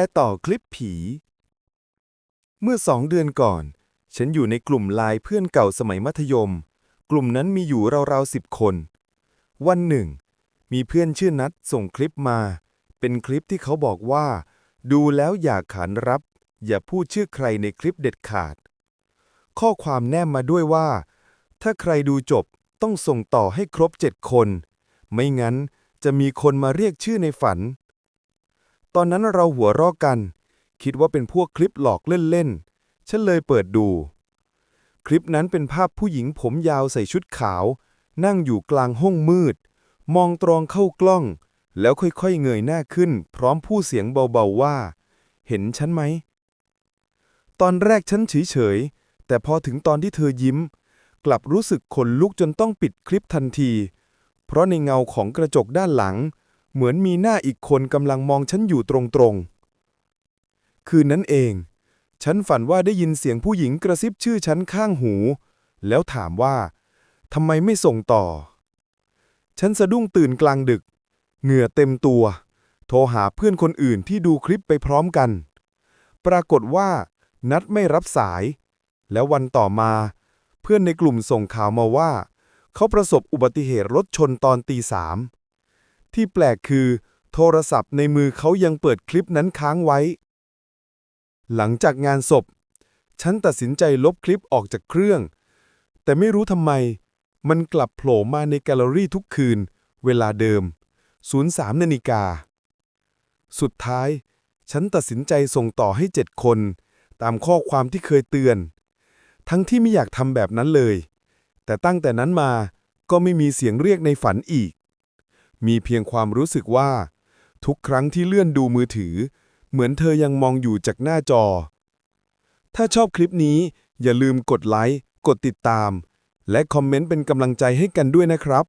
ร์ต่อคลิปผี เมื่อสองเดือนก่อน ฉันอยู่ในกลุ่มไลน์เพื่อนเก่าสมัยมัธยม กลุ่มนั้นมีอยู่ราวๆสิบคน วันหนึ่ง มีเพื่อนชื่อนัดส่งคลิปมา เป็นคลิปที่เขาบอกว่า ดูแล้วอย่าขานรับ อย่าพูดชื่อใครในคลิปเด็ดขาด ข้อความแนบมาด้วยว่า ถ้าใครดูจบต้องส่งต่อให้ครบเจ็ดคน ไม่งั้นจะมีคนมาเรียกชื่อในฝัน ตอนนั้นเราหัวราะกัน คิดว่าเป็นพวกคลิปหลอกเล่นๆ ฉันเลยเปิดดู คลิปนั้นเป็นภาพผู้หญิงผมยาวใส่ชุดขาว นั่งอยู่กลางห้องมืด มองตรองเข้ากล้อง แล้วค่อยๆเงยหน้าขึ้น พร้อมพูดเสียงเบาๆว่า เห็นฉันไหม ตอนแรกฉันเฉยๆ แต่พอถึงตอนที่เธอยิ้ม กลับรู้สึกขนลุกจนต้องปิดคลิปทันที เพราะในเงาของกระจกด้านหลัง เหมือนมีหน้าอีกคนกำลังมองฉันอยู่ตรงๆ คืนนั้นเอง ฉันฝันว่าได้ยินเสียงผู้หญิงกระซิบชื่อฉันข้างหู แล้วถามว่าทำไมไม่ส่งต่อ ฉันสะดุ้งตื่นกลางดึก เหงื่อเต็มตัว โทรหาเพื่อนคนอื่นที่ดูคลิปไปพร้อมกัน ปรากฏว่า นัดไม่รับสาย แล้ววันต่อมา เพื่อนในกลุ่มส่งข่าวมาว่า เขาประสบอุบัติเหตุรถชนตอนตีสาม ที่แปลกคือ โทรศัพท์ในมือเขายังเปิดคลิปนั้นค้างไว้ หลังจากงานศพ ฉันตัดสินใจลบคลิปออกจากเครื่อง แต่ไม่รู้ทำไม มันกลับโผล่มาในแกลเลอรี่ทุกคืน เวลาเดิม 03นาฬิกา สุดท้าย ฉันตัดสินใจส่งต่อให้เจ็ดคน ตามข้อความที่เคยเตือน ทั้งที่ไม่อยากทำแบบนั้นเลย แต่ตั้งแต่นั้นมาก็ไม่มีเสียงเรียกในฝันอีก มีเพียงความรู้สึกว่า ทุกครั้งที่เลื่อนดูมือถือ เหมือนเธอยังมองอยู่จากหน้าจอ ถ้าชอบคลิปนี้อย่าลืมกดไลค์ กดติดตาม และคอมเมนต์เป็นกำลังใจให้กันด้วยนะครับ